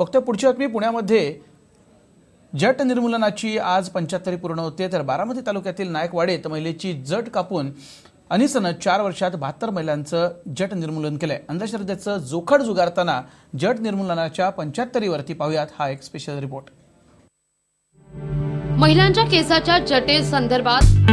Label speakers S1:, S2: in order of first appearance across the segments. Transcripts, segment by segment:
S1: बघतोय पुढची बातमी पुण्यामध्ये जट निर्मूलनाची आज पंच्याहत्तरी पूर्ण होते. तर बारामती तालुक्यातील नायकवाडेत महिलेची जट कापून अनिसनं चार वर्षात बहात्तर महिलांचं जट निर्मूलन केलंय. अंधश्रद्धेचं जोखड जुगारताना जट निर्मूलनाच्या पंच्याहत्तरीवरती पाहूयात हा एक स्पेशल रिपोर्ट
S2: महिलांच्या केसाच्या जटे संदर्भात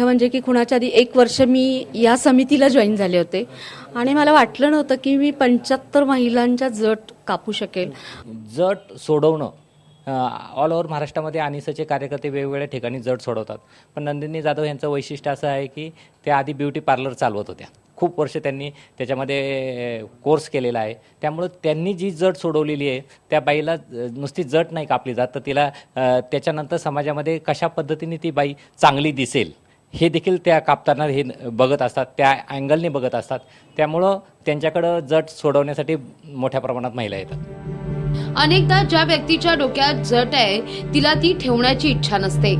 S3: मी म्हणजे की कुणाच्या आधी एक वर्ष मी या समितीला जॉईन झाले होते. आणि मला वाटलं नव्हतं की मी पंच्याहत्तर महिलांच्या जट कापू शकेल.
S4: जट सोडवणं ऑल ओव्हर महाराष्ट्रामध्ये आनिसचे कार्यकर्ते वेगवेगळ्या ठिकाणी जट सोडवतात. पण नंदिनी जाधव यांचं वैशिष्ट्य असं आहे की त्या आधी ब्युटी पार्लर चालवत होत्या. खूप वर्ष त्यांनी त्याच्यामध्ये कोर्स केलेला आहे. त्यामुळं त्यांनी जी जट सोडवलेली आहे त्या बाईला नुसती जट नाही कापली जात. तर तिला त्याच्यानंतर समाजामध्ये कशा पद्धतीने ती बाई चांगली दिसेल? हे देखील त्या कापताना हे बघत असतात त्या अँगलने बघत असतात. त्यामुळं त्यांच्याकडं जट सोडवण्यासाठी मोठ्या प्रमाणात महिला येतात.
S2: अनेकदा ज्या व्यक्तीच्या डोक्यात जट आहे तिला ती ठेवण्याची इच्छा नसते.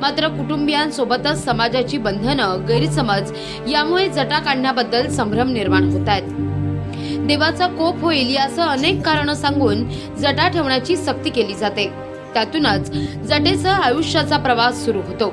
S2: मात्र कुटुंबियांसोबतच समाजाची बंधनं गैरसमज यामुळे जटा काढण्याबद्दल संभ्रम निर्माण होत आहेत. देवाचा कोप होईल यासह अनेक कारणं सांगून जटा ठेवण्याची सक्ती केली जाते. त्यातूनच जटेसह आयुष्याचा प्रवास सुरू होतो.